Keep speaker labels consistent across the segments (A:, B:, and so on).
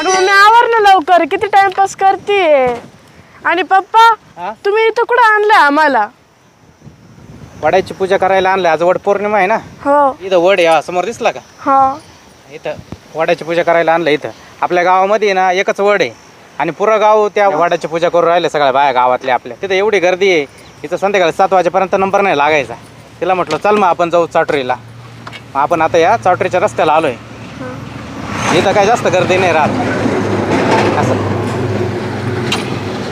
A: अगं मम्मी आवर ना लवकर. किती टाइमपास करतीये? आणि पप्पा
B: हा?
A: तुम्ही इथं कुठं आणलं आम्हाला?
B: वडाची पूजा करायला आणलं आज वड पौर्णिमा आहे ना?
A: हो.
B: इथं वड आहे. हा, समोर दिसला का?
A: हा.
B: इथं वडाची पूजा करायला आणलं इथं. आपल्या गावामध्ये ना एकच वड आहे. आणि पुरं गाव त्या वडाची पूजा करून राहिले सगळ्या बाया गावातल्या आपल्या. तिथं एवढी गर्दी आहे. इथं संध्याकाळी सात वाजेपर्यंत नंबर नाही लागायचा. तिला म्हटलं चल मग आपण जाऊ चाटरीला. मग आपण आता या चाटरीच्या रस्त्याला आलोय. इथं काय जास्त गर्दी नाही राहत. असं.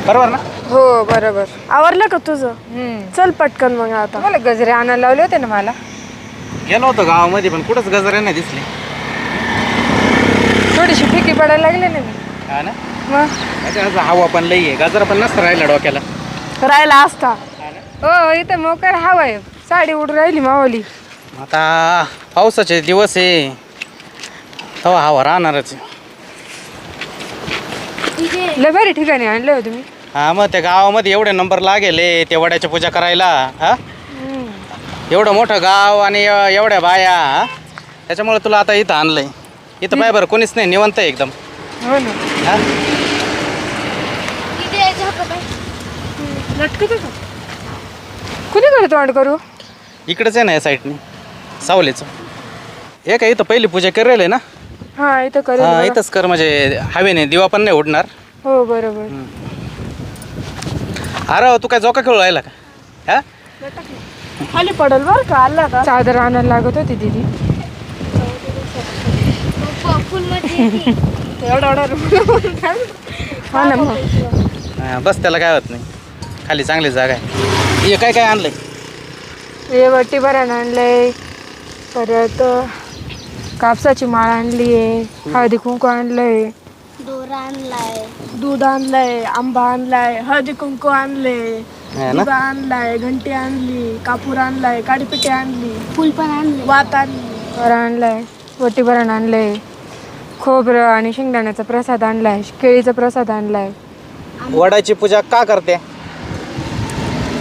B: बरोबर ना?
C: हो बरोबर.
A: आवरलं का तुझं?
C: हम्म.
A: चल पटकन मग आता.
C: मला गजरे आणायला लावले होते ना मला?
B: गेलो होतो गावामध्ये पण कुठंच गजरे नाही दिसले.
C: थोडीशी फिकी पडायला लागले ना मी.
B: हा ना?
C: मग?
B: त्याच्या हवा पण लई आहे. गजर पण नसतं राहिला डोक्याला.
A: राहिला असता.
C: हो इथं मोकार हवा आहे. साडी उडून राहिली मावली.
B: आता पावसाचे दिवस आहे. तेव्हा हवा राहणारच आहे.
C: लय भारी ठिकाणी आणले हो तुम्ही.
B: हा मग त्या गावामध्ये एवढे नंबर लागेल हे, ते वड्याची पूजा करायला हा? एवढं मोठं गाव आणि एव- एवढ्या बाया हा? त्याच्यामुळे तुला आता इथं आणलंय. इथं बाय बरं कोणीच नाही निवंत आहे एकदम.
C: हो ना.
B: हा?
C: कुणीकडे तोंड करू?
B: इकडंच आहे ना या साईडने सावलीचं. हे काय इथं पहिली पूजा करेल आहे ना?
C: हा इथं करू
B: हा इथंच कर म्हणजे हवेने दिवा पण नाही उडणार.
C: हो बरोबर.
B: अरे तू काय जोका खेळू राहिला का? हा?
A: खाली पडल बर का आला का?
C: चादर आणायला लागत होती दिदी.
A: एवढा एवढा
C: हा ना मग.
B: हा, बस त्याला काय होत नाही. खाली चांगली जागा आहे. हे काय काय आणलंय?
C: हे वट्टी भरण आणलंय. परत कापसाची माळ आणली आहे हळदी कुंकू आणलंय.
D: दोरा आणलाय.
A: दूध आणलंय आंबा आणलाय हळदी कुंकू आणले
B: हा ना?
A: दिवा आणलाय घंटी आणली कापूर आणलाय काडीपिटी आणली
D: फुल पण आणले.
A: वात आणली
C: वर आणलाय वट्टी भरण आणलंय खोबरं आणि शेंगदाण्याचा प्रसाद आणलाय केळीचा प्रसाद आणलाय.
B: वडाची पूजा का करते?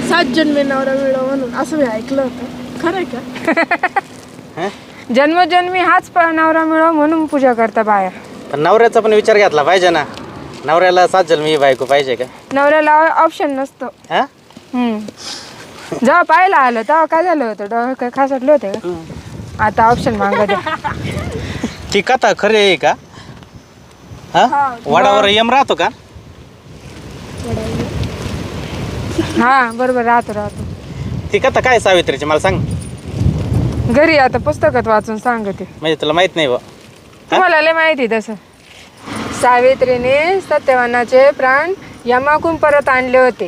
A: सात जन्मे नवरा मिळव म्हणून असं मी ऐकलं होतं. खरंय का?
B: हं?
C: जन्मोजन्मी हाच प- नवरा मिळव म्हणून पूजा करता बाया
B: पण नवऱ्याचा पण विचार घेतला पाहिजे ना. नवऱ्याला सात जन्मी बायको पाहिजे का?
C: नवऱ्याला ऑप्शन नसतो.
B: हा?
C: हम्म. जेव्हा पाहायला आलं तेव्हा काय झालं होतं? डोळे काय खासटले होते का? आता ऑप्शन मागा द्या.
B: ती कथा खरी आहे का? हा? वडावर यम राहतो का?
C: हा बरोबर राहतो राहतो.
B: ती कथा काय सावित्रीची? मला सांग.
C: घरी आता पुस्तकात वाचून सांगते.
B: म्हणजे तुला माहीत नाही बा
C: तुम्हाला लय माहिती तसं. सावित्रीने सत्यवानाचे प्राण यमाकून परत आणले होते.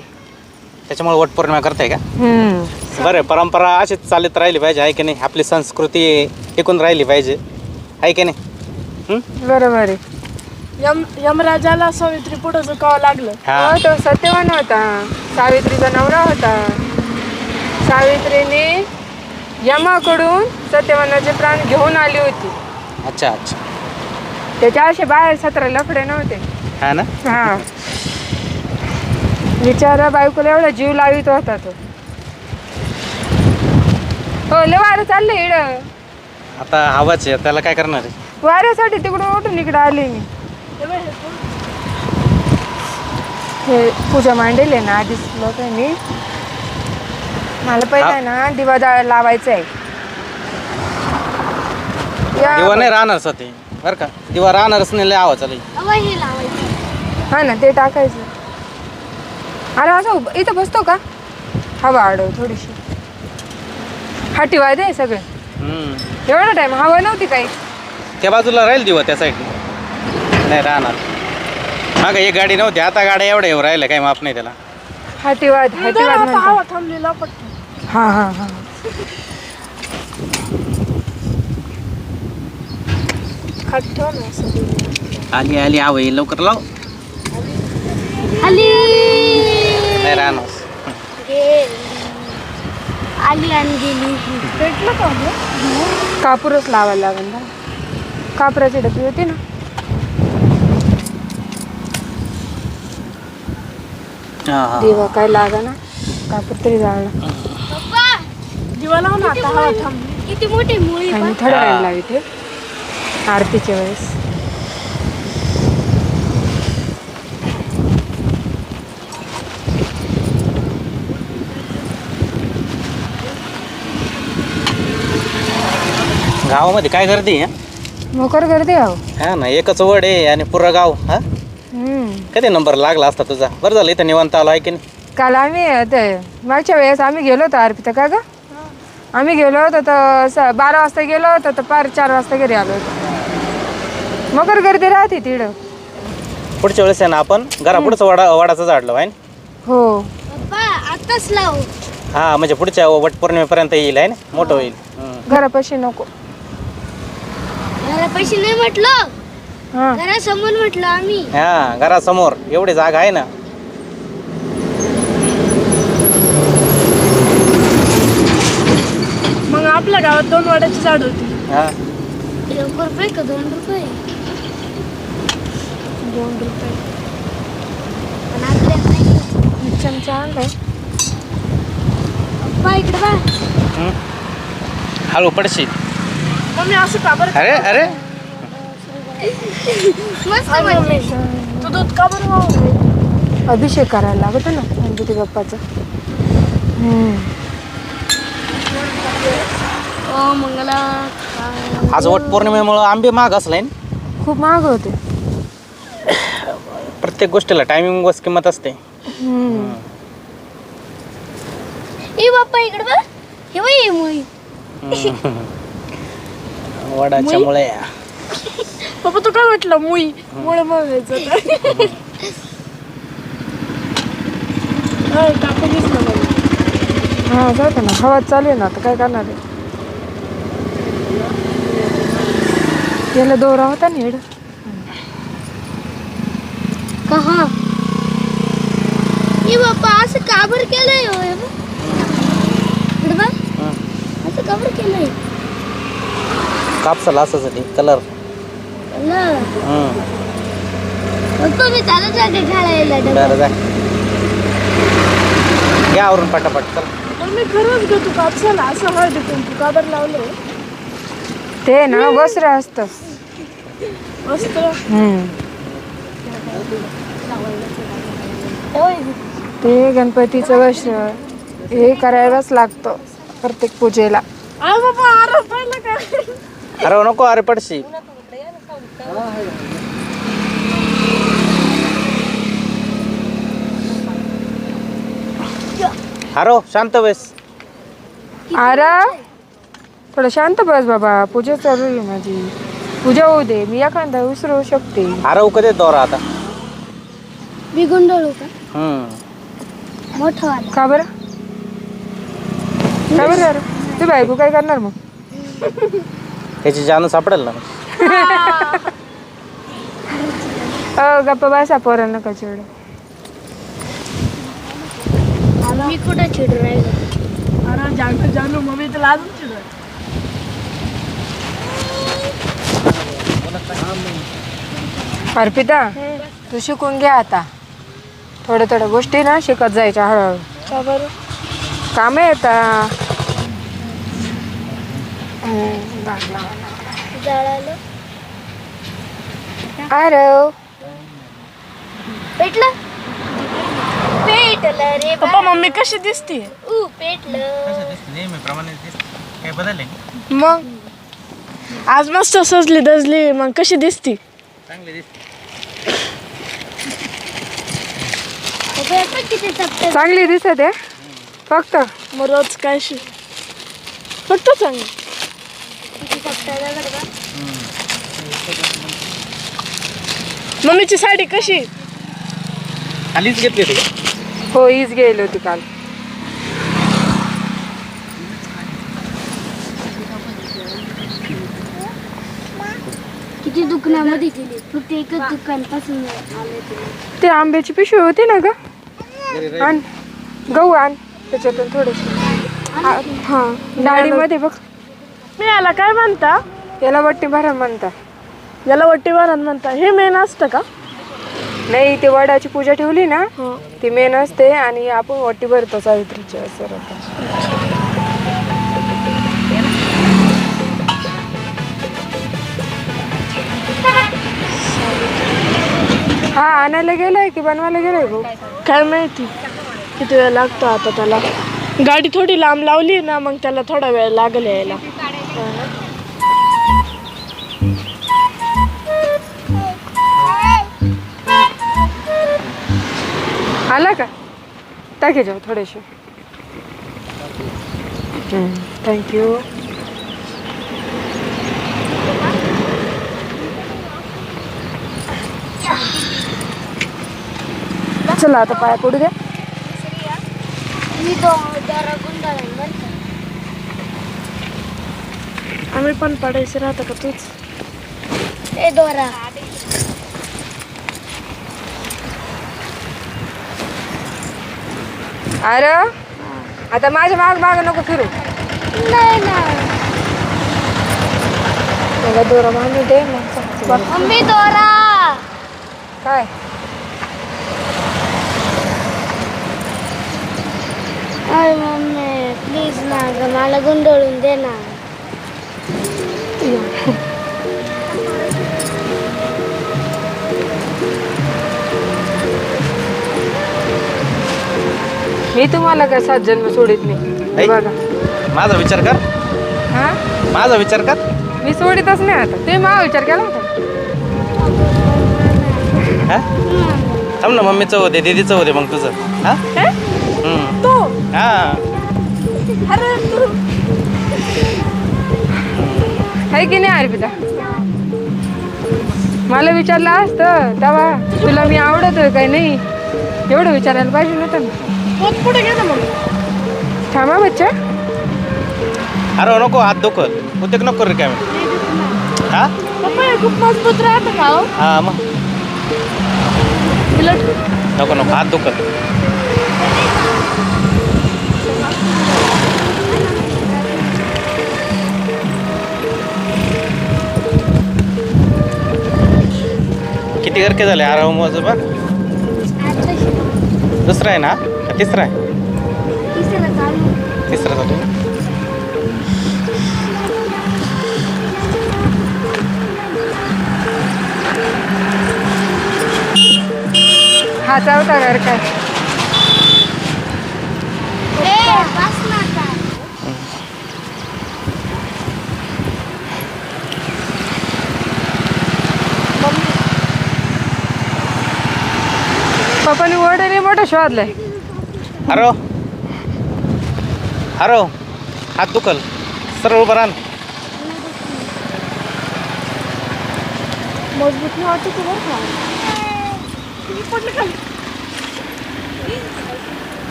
B: त्याच्यामुळे वट पौर्णिमा करताय का?
C: हम्म.
B: बरं परंपरा अशीच चालत राहिली पाहिजे आहे की नाही? आपली संस्कृती टिकून राहिली पाहिजे आहे की नाही? हं?
C: बरोबर आहे.
A: यम यमराजाला सावित्री पुढं झुकावं लागलं.
B: हा.
C: हो तो सत्यवान होता. सावित्रीचा नवरा होता. सावित्रीने यमाकडून सत्यवानाचे प्राण घेऊन आली होती.
B: अच्छा अच्छा.
C: त्याच्या असे बाहेर सतरा लफडे नव्हते.
B: हा ना?
C: हा. बिचारा बायकोला एवढा जीव लावित होता तो. हो लय वारं चाललंय इड.
B: आता हवाच आहे त्याला काय करणार आहे?
C: वाऱ्यासाठी तिकडून उठून इकडे आले मी. हे पूजा मांडेल आहे ना आधीच लोकांनी मला पहिला ना दिवा जाळ लावायचा आहे या-
B: दिवा नाही राहणार सती बरं का? दिवा राहणारच नाही लय आवाज
D: हे लावायचं.
C: हा ना ते टाकायचं. अरे असं उभं- इथं बसतो का? हवा आडव थोडीशी. हाटी वादे सगळे. एवढा टाइम हवा नव्हती काही.
B: त्या बाजूला राहील दिवा त्या साईडने नाही राहणार. माग एक गाडी नव्हती आता गाड्या एवढ्या येऊ राहिल्या काही माफ नाही त्याला.
C: हाटीवाद
A: आता
C: म्हणतात.
A: हवा थांबलेला पटकन
C: हा हा हा.
A: खाट ठेव ना असं
B: आली आली आवई लवकर लाव.
D: आली.
B: नाही राहणार.
D: गे आली आणि गेली.
A: भेटलं का?
C: कापूरच लावायला लागेल ना. कापराची डबी होती ना.
B: हा, हा.
C: दिवा काय लागा ना कापूर तरी जाळला
D: पप्पा
A: जीवा
D: किती मोठी मुळी
C: आरतीच्या वेळेस.
B: गावामध्ये काय गर्दी
C: मोकर गर्दी आहो
B: हा ना एकच वड आहे आणि पुरं गाव हा? कधी नंबर लागला असता तुझा? बरं झालं इथं निवांत आलो आहे की नाही?
C: काल आम्ही ते मागच्या वेळेस आम्ही गेलो होतो आरपीता का ग? आम्ही गेलो होतो तर स- बारा वाजता गेलो होतो तर पार चार वाजता घरी आलो होतो. मकर गर्दी राहते तिकडं
B: पुढच्या वेळेस आहे ना आपण घरापुढचं वडा वडाचं झाड लावू आहे ना?
C: हो.
D: पप्पा आताच लाव.
B: हा म्हणजे पुढच्या वट पौर्णिमेपर्यंत येईल आहे ना? मोठं होईल. हम्म.
C: घरापाशी नको.
D: घरा पैसे नाही म्हटलं.
C: हा.
D: घरासमोर म्हटलं आम्ही.
B: हा घरासमोर. एवढी जागा आहे ना
A: मग आपल्या गावात दोन वाड्याची झाड होती.
B: हा.
D: एक रुपये का? दोन रुपये.
A: दोन रुपये.
D: पण आपल्यात नाही.
C: चमचा आणलाय
D: पप्पा इकडे बा.
B: हम्म. हळू पडशील
A: मम्मी असं का बरं?
B: अरे अरे.
D: मस्त
A: काय मम्मी तू दूध का बरं वाहून
C: अभिषेक करायला लागत ना गणपती बाप्पाचा. हम्म.
D: ओ मंगला.
B: आज वट पौर्णिमेमुळं आंबे महाग असलाय ना?
C: खूप महाग होते.
B: प्रत्येक गोष्टीला टायमिंग वस किंमत असते.
D: ए बाप्पा इकडे बा हे वय हे मुई
B: वडाच्या मुळे?
A: पप्पा तू काय म्हटलं मुई मुळे काकू दिसलं मला.
C: हा जाते ना हवा चालू आहे ना आता काय करणार आहे? याला दोरा होता ना हेड
D: कहा? ए बाप्पा असं का बरं केलंय हो हे? बघ. इकडे बा असं का बरं केलंय?
B: कापसाला असं कलर.
D: अल्ला. पप्पा मी चालत जागे खेळायला डबा.
B: बरं जा. घ्या आवरून पटापट चल.
A: मम्मी खरंच ग तू कापसाला असं हळदी कुंकू का बरं लावलं?
C: ते ना वस्त्र असतं. ते गणपतीचं वस्त्र हे करायलाच लागतं प्रत्येक पूजेला.
B: अरे नको अरे पडशी. अरे शांत बस.
C: अरे थोडं शांत बस बाबा. पूजा चालू आहे माझी. पूजा होऊ दे. मी एखादा विसरू शकते.
B: अरे कधी दोरा आता?
D: मी गुंडळू का?
B: हम्म.
D: मोठं वाला.
C: का बरं? का बरं अरे तू बायको काय करणार मग?
B: त्याची जानू सापडेल ना
C: अ गप्पा बसा पोरांना का चिवडं
D: मी कुठं चिडू राहिलो?
A: अरे जानू जानू मम्मी तुला अजून
C: अर्पिता तू शिकून घ्या आता. थोड्या थोड्या गोष्टी ना शिकत जायच्या हळूहळू.
A: का बरं?
C: काम येता हम्म, बाग लावा.
D: जळालं
C: अरे
D: पेटलं? पेटलं रे बा.
A: पप्पा मम्मी कशी दिसते?
D: ऊ पेटलं.
B: नेहमीप्रमाणे काय बदलले
A: मग? आज मस्त सजली दजली. मग कशी दिसती?
B: चांगली दिसते
D: बघूया पण किती चपटे
C: चांगली दिसत आहे फक्त
A: मग रोज काय शी फक्त
D: बा.
A: मम्मीची साडी कशी
B: खालीच घेतली?
C: हो हीच गेली होती काल
D: किती दुकानामध्ये गेली. फक्त एकच दुकानपासून आले ते.
C: ते आंब्याची पिशवी होती ना ग? आण. गहू आण. त्याच्यातून थोडीशी. हा. डाळीमध्ये बघ.
A: मी याला काय म्हणता?
C: याला वट्टी भरा म्हणता.
A: याला वट्टी वारण म्हणता. हे मेन असतं का?
C: नाही ते वडाची पूजा ठेवली ना
A: हो.
C: ती मेन असते आणि आपण वट्टी भरतो सावित्रीची असं हा आणायला गेलाय की बनवायला गेलाय भाऊ?
A: काय माहिती. किती वेळ लागतो आता त्याला. गाडी थोडी लांब लावली ना मग त्याला थोडा वेळ लागेल यायला. आला का?
C: टाके जाऊ थोडेसे. थँक्यू चला आता पाया पडू द्या.
A: आम्ही पण पडायचं राहतं का तूच?
D: ए दोरा.
C: अरे आता माझ्या माग माग नको फिरू.
D: नाही ना.
C: दोरा बांधू दे मग
D: दोरा.
C: काय?
D: अरे मम्मी प्लीज ना ग मला गुंडळून दे ना.
C: मी तुम्हाला काय सात जन्म सोडित नाही?
B: ऐ.
C: बघा.
B: माझा विचार कर.
C: हा?
B: माझा विचार कर.
C: मी सोडितच नाही आता. तुम्ही मला विचार केला होता?
B: हा? थांब ना मम्मीचं होते दीदीचं होते मग तुझं. हा? हम्म. हा.
C: की नाही अर्पिता? मला विचारलं असतं तेव्हा तुला मी आवडतोय काय नाही? एवढं विचारायला पाहिजे नव्हतं ना.
A: पुढे गेलं मग?
C: थांबा बच्चा.
B: अरे नको हात दुखल उद्योग नको रे काय हा?
A: हे खूप मजबूत राहतं का हो?
B: मग. नको नको हात दुखल किती गरके झाले आराम मोज बघ. दुसरा आहे ना? का तिसरा आहे?
D: तिसरं चालू.
B: तिसरा चालू आहे.
C: हा चौथा घर काय
D: ए बस ना आता.
C: पप्पाने वडील मोठं शोधलंय
B: हरो. हरो. हात दुखल. सरळ उभं राहा ना.
A: मजबूत नाही वाटत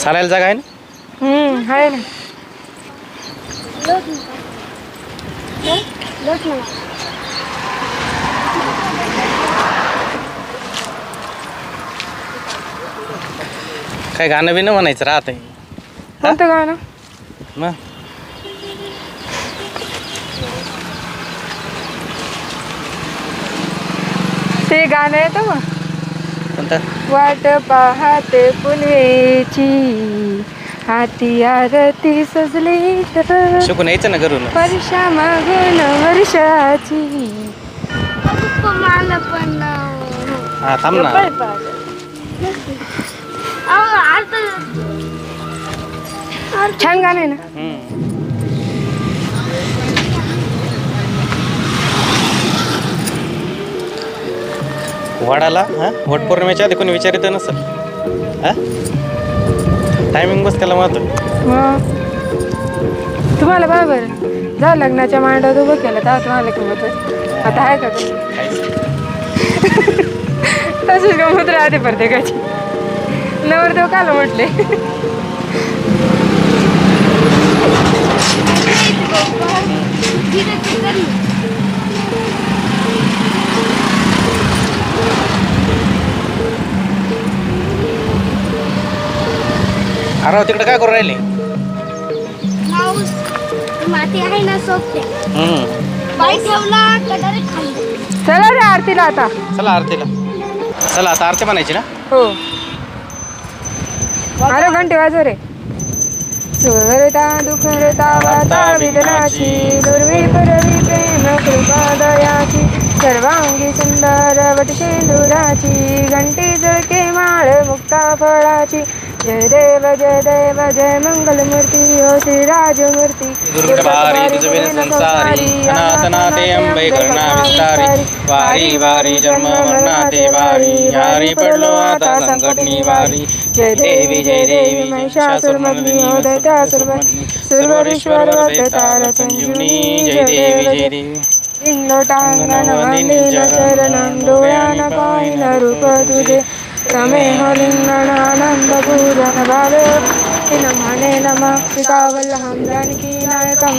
B: चालायला जागा आहे ना?
C: हम्म आहे ना
D: लोट ना. हं? लोट ना.
B: काय गाणं बिणं म्हणायचं राहत आहे
C: कोणतं गाणं?
B: मग?
C: ते गाणं येतं मग.
B: कोणतं?
C: वाट पाहते पुनवेची हाती आरती सजली तर
B: शिकून यायचं ना घरून
C: वर्षा मागून वर्षाची.
D: मला पण
B: हा थांब ना.
C: छान गाणं आहे ना.
B: वडाला हा? वट पौर्णिमेच्या आधी कोणी विचारित नसेल. हा? टायमिंग बस त्याला महत्त्व
C: मग? तुम्हाला बरोबर जा लग्नाच्या मांडवात उभं केलं तेव्हा तुम्हाला किंमत. आता आहे का तशीच गमत राहते प्रत्येकाची. नवरदेव काल म्हटले
D: धीरे धीरे कर ना.
B: अरे तिकडे काय करू राहिले?
D: माऊस माती आहे ना सोपते.
B: हम्म.
D: ठेवला खाली
C: चला रे आरतीला आता.
B: चला आरतीला. चला आता आरती म्हणायची ना?
C: हो. अरे घंटे वाजव रे. सुरता दुखरता वाता विदनाची दुर्वी परवी प्रेम कृपा दयाची सर्वांगी सुंदर वटशेंदुराची घंटी जळके माळ मुक्ता फळाची जय देव जय देव जय मंगलमूर्ती ओ श्री राजमूर्ती
B: वारी वारी जन्म मरणाते वारी यारी पडलो आता संकटनी वारी
C: जय देवी जय देवी महिषासुरमर्दिनी होदत्यासुरमर्दिनी सुरवरीश्वर वर्धतार संजीवनी जय देवी जय देवी। लिंगलोटांगण वंदिल चरणं डोळ्यान पाहिन रूप तुझे रमेह जानकी नायकं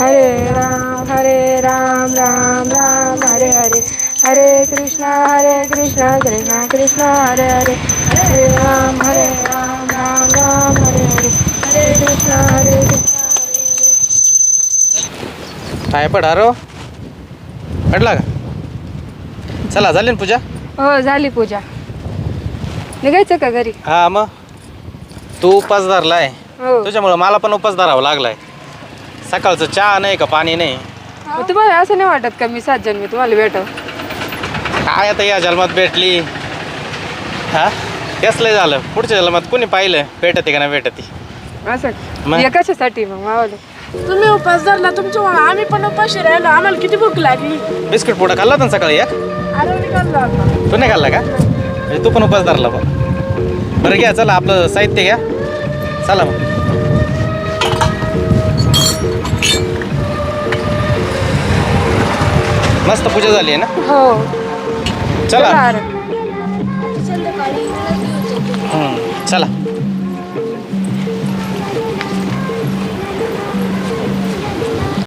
C: हरे राम हरे राम राम राम हरे हरे। हरे कृष्ण हरे कृष्ण कृष्ण कृष्ण हरे हरे। हरे राम हरे राम राम राम हरे हरे हरे कृष्ण हरे कृष्ण
B: काय पड अरो पडला का? चला झाली ना पूजा?
C: हो झाली पूजा. निघायचं का घरी?
B: हा मग. तू उपास धरलाय
C: हो.
B: तुझ्यामुळं मला पण उपास धरावा लागलाय. सकाळचं चहा नाही का पाणी नाही?
C: मग तुम्हाला असं नाही वाटत का मी सात जन्मी तुम्हाला भेटव
B: काय आता या जन्मात भेटली? हा? लय झालं. पुढच्या जन्मात कोणी पाहिलं भेटते का नाही भेटते?
C: असं
B: मग?
C: हे कशासाठी मग? मावलं.
A: तुम्ही उपास धरला तुमच्या आम्ही पण उपाशी राहिलो. आम्हाला किती भूक लागली?
B: बिस्किट पुडा खाल्ला होता ना सकाळी एक?
A: निघालो आता.
B: तू नाही खाल्ला का? म्हणजे तू पण उपास धरला बा बरं घ्या चला आपलं साहित्य घ्या. चला मग. मस्त पूजा झाली आहे ना?
C: हो.
B: चला.
C: चला.
D: संध्याकाळी
B: हम्म, चला